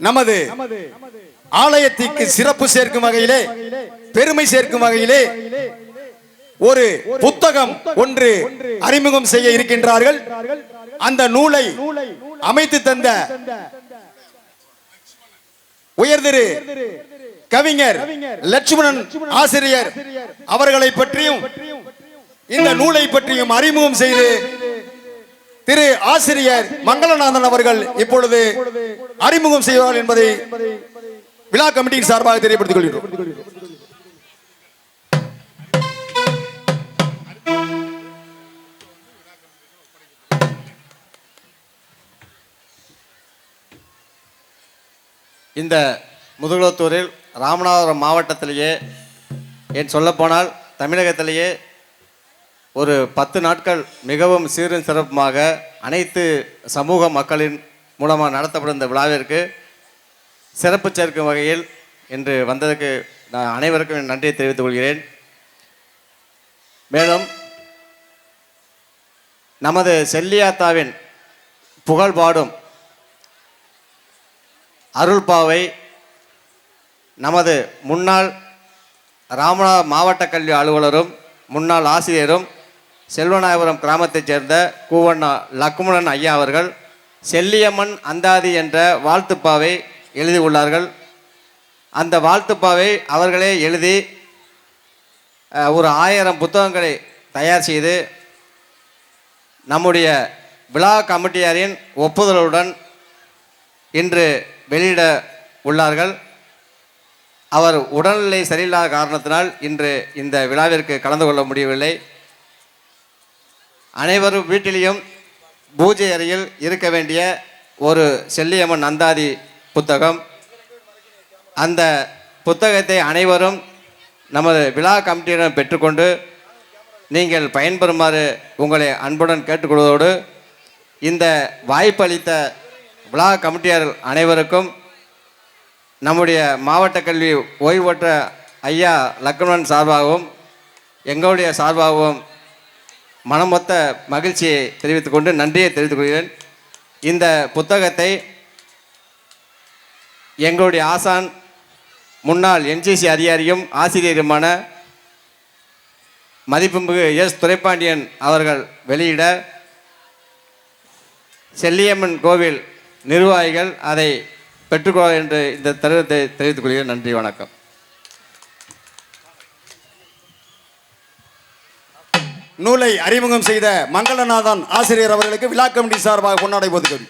நமது ஆலயத்திற்கு சிறப்பு சேர்க்கும் வகையிலே பெருமை சேர்க்கும் வகையிலே ஒரு புத்தகம் ஒன்று அறிமுகம் செய்ய இருக்கின்றார்கள். அந்த நூலை அமைத்து தந்த உயர்திரு கவிஞர் லட்சுமணன் ஆசிரியர் அவர்களை பற்றியும் இந்த நூலை பற்றியும் அறிமுகம் செய்து திரு ஆசிரியர் மங்களநாதன் அவர்கள் இப்பொழுது அறிமுகம் செய்வார்கள் என்பதை விழா கமிட்டியின் சார்பாக தெரியப்படுத்திக் கொள்கிறோம். இந்த முதுகுளத்தூரில் ராமநாதபுரம் மாவட்டத்திலேயே என் சொல்லப்போனால் தமிழகத்திலேயே ஒரு பத்து நாட்கள் மிகவும் சீரும் சிறப்புமாக அனைத்து சமூக மக்களின் மூலமாக நடத்தப்படும் இந்த விழாவிற்கு சிறப்பு சேர்க்கும் வகையில் இன்று வந்ததற்கு நான் அனைவருக்கும் நன்றியை தெரிவித்துக் கொள்கிறேன். மேலும் நமது செல்லியாத்தாவின் புகழ் பாடும் அருள்பாவை நமது முன்னாள் ராமநாத மாவட்ட கல்வி அலுவலரும் முன்னாள் ஆசிரியரும் செல்வநாயபுரம் கிராமத்தைச் சேர்ந்த கூவண்ணா லக்குமணன் ஐயா அவர்கள் செல்லியம்மன் அந்தாதி என்ற வாழ்த்துப்பாவை எழுதி உள்ளார்கள். அந்த வாழ்த்துப்பாவை அவர்களே எழுதி ஒரு ஆயிரம் புத்தகங்களை தயார் செய்து நம்முடைய விழா கமிட்டியாரின் ஒப்புதலுடன் இன்று வெளியிட உள்ளார்கள். அவர் உடல்நிலை சரியில்லாத காரணத்தினால் இன்று இந்த விழாவிற்கு கலந்து கொள்ள முடியவில்லை. அனைவரும் வீட்டிலையும் பூஜை அறையில் இருக்க வேண்டிய ஒரு செல்லியம்மன் அந்தாதி புத்தகம். அந்த புத்தகத்தை அனைவரும் நமது விழா கமிட்டியிடம் பெற்றுக்கொண்டு நீங்கள் பயன்பெறுமாறு உங்களை அன்புடன் கேட்டுக்கொள்வதோடு இந்த வாய்ப்பளித்த விழா கமிட்டியார் அனைவருக்கும் நம்முடைய மாவட்ட கல்வி ஓய்வு பெற்ற ஐயா லக்ஷ்மணன் சார்பாகவும் எங்களுடைய சார்பாகவும் மனமொத்த மகிழ்ச்சியை தெரிவித்துக் கொண்டு நன்றியை தெரிவித்துக் கொள்கிறேன் இந்த புத்தகத்தை எங்களுடைய ஆசான் முன்னாள் என்சிசி அதிகாரியும் ஆசிரியருமான மதிப்புமிகு எஸ் துரைப்பாண்டியன் அவர்கள் வெளியிட செல்லியம்மன் கோவில் நிர்வாகிகள் அதை பெற்றுக்கொள்ள என்று இந்த தருணத்தை தெரிவித்துக் கொள்கிறேன் நன்றி வணக்கம். நூலை அறிமுகம் செய்த மங்களநாதன் ஆசிரியர் அவர்களுக்கு விழா கமிட்டி சார்பாக கொண்டாடை போதுகிறது